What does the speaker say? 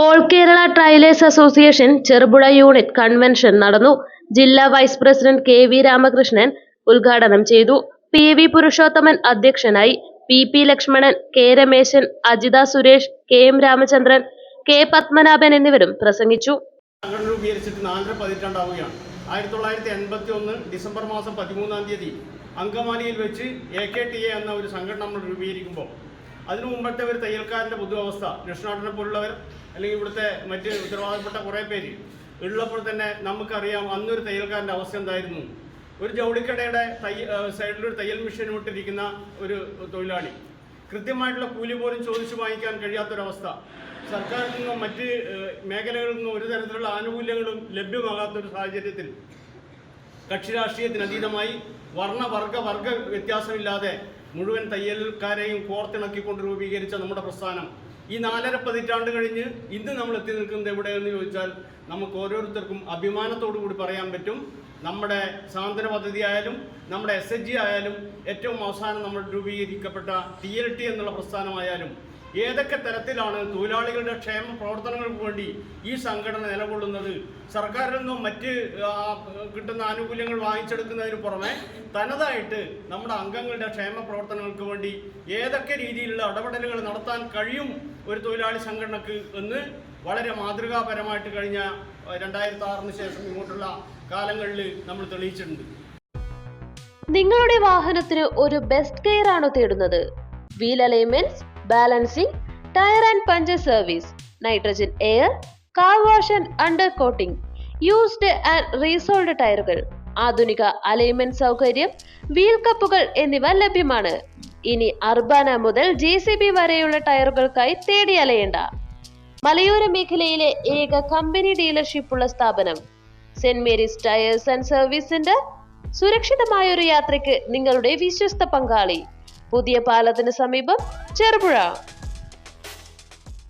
All Kerala tailors association Cherupuzha unit convention നടന്നു. ജില്ലാ vice president K V Ramakrishnan ഉദ്ഘാടനം ചെയ്തു. പി വി പുരുഷോത്തമൻ അധ്യക്ഷനായി P P Lakshmanan K Rameshan Ajitha Suresh K M Ramachandran K Padmanabhan എന്നിവരും പ്രസംഗിച്ചു. രൂപീകരിച്ചിട്ട് ആയിരത്തി തൊള്ളായിരത്തി എൺപത്തി ഒന്ന് ഡിസംബർ മാസം പതിമൂന്നാം തീയതി അങ്കമാലിയിൽ വെച്ച് എ കെ ടി എ എന്ന ഒരു സംഘടന നമ്മൾ രൂപീകരിക്കുമ്പോൾ അതിനു മുമ്പത്തെ ഒരു തയ്യൽക്കാരന്റെ പൊതുവസ്ഥ രക്ഷനാട്ടിനെ പോലുള്ളവർ അല്ലെങ്കിൽ ഇവിടുത്തെ മറ്റ് ഉത്തരവാദപ്പെട്ട കുറേ പേര് ഉള്ളപ്പോൾ തന്നെ നമുക്കറിയാം അന്നൊരു തയ്യൽക്കാരന്റെ അവസ്ഥ എന്തായിരുന്നു. ഒരു ജൗളിക്കടയുടെ തയ്യ സൈഡിലൊരു തയ്യൽ മെഷീൻ വിട്ടിരിക്കുന്ന ഒരു തൊഴിലാളി കൃത്യമായിട്ടുള്ള കൂലി പോലും ചോദിച്ചു വാങ്ങിക്കാൻ കഴിയാത്തൊരവസ്ഥ. സർക്കാരിൽ നിന്നോ മറ്റ് മേഖലകളിൽ നിന്നോ ഒരു തരത്തിലുള്ള ആനുകൂല്യങ്ങളും ലഭ്യമാകാത്തൊരു സാഹചര്യത്തിൽ കക്ഷി രാഷ്ട്രീയത്തിനതീതമായി വർണ വർഗ വ്യത്യാസമില്ലാതെ മുഴുവൻ തയ്യൽക്കാരെയും കോർത്തിണക്കിക്കൊണ്ട് രൂപീകരിച്ച നമ്മുടെ പ്രസ്ഥാനം ഈ നാലര പതിറ്റാണ്ട് കഴിഞ്ഞ് ഇന്ന് നമ്മൾ എത്തി നിൽക്കുന്നത് എവിടെയെന്ന് ചോദിച്ചാൽ നമുക്ക് ഓരോരുത്തർക്കും അഭിമാനത്തോടു കൂടി പറയാൻ പറ്റും. നമ്മുടെ സാന്ത്വന പദ്ധതി ആയാലും നമ്മുടെ എസ് എച്ച് ജി ആയാലും ഏറ്റവും അവസാനം നമ്മൾ രൂപീകരിക്കപ്പെട്ട ടി എൽ ടി എന്നുള്ള പ്രസ്ഥാനമായാലും ഏതൊക്കെ തരത്തിലാണ് തൊഴിലാളികളുടെ ക്ഷേമ പ്രവർത്തനങ്ങൾക്ക് വേണ്ടി ഈ സംഘടന നിലകൊള്ളുന്നത്? സർക്കാരിൽ നിന്നും മറ്റ് കിട്ടുന്ന ആനുകൂല്യങ്ങൾ വാങ്ങിച്ചെടുക്കുന്നതിന് പുറമെ തനതായിട്ട് നമ്മുടെ അംഗങ്ങളുടെ ക്ഷേമ പ്രവർത്തനങ്ങൾക്ക് വേണ്ടി ഏതൊക്കെ രീതിയിലുള്ള ഇടപെടലുകൾ നടത്താൻ കഴിയും ഒരു തൊഴിലാളി സംഘടനക്ക് എന്ന് വളരെ മാതൃകാപരമായിട്ട് കഴിഞ്ഞ രണ്ടായിരത്തി ആറിന് ശേഷം ഇങ്ങോട്ടുള്ള കാലങ്ങളിൽ നമ്മൾ തെളിയിച്ചിട്ടുണ്ട്. നിങ്ങളുടെ വാഹനത്തിന് ഒരു ബെസ്റ്റ് കെയർ ആണോ തേടുന്നത്? Wheel alignments balancing tyre and puncture service nitrogen air car wash and under coating used and resoled ടയറുകൾ ആധുനിക അലൈൻമെന്റ് സൗകര്യം വീൽ കപ്പുകൾ എന്നിവ ലഭ്യമാണ്. ഇനി അർബാന മുതൽ ജെ സി ബി വരെയുള്ള ടയറുകൾക്കായി തേടി അലയേണ്ട. മലയോര മേഖലയിലെ ഏക കമ്പനി ഡീലർഷിപ്പ് ഉള്ള സ്ഥാപനം saint Mary's tyres and service centre സുരക്ഷിതമായ ഒരു യാത്രയ്ക്ക് നിങ്ങളുടെ വിശ്വസ്ത പങ്കാളി. പുതിയ പാലത്തിന് സമീപം ചെറുപുഴ.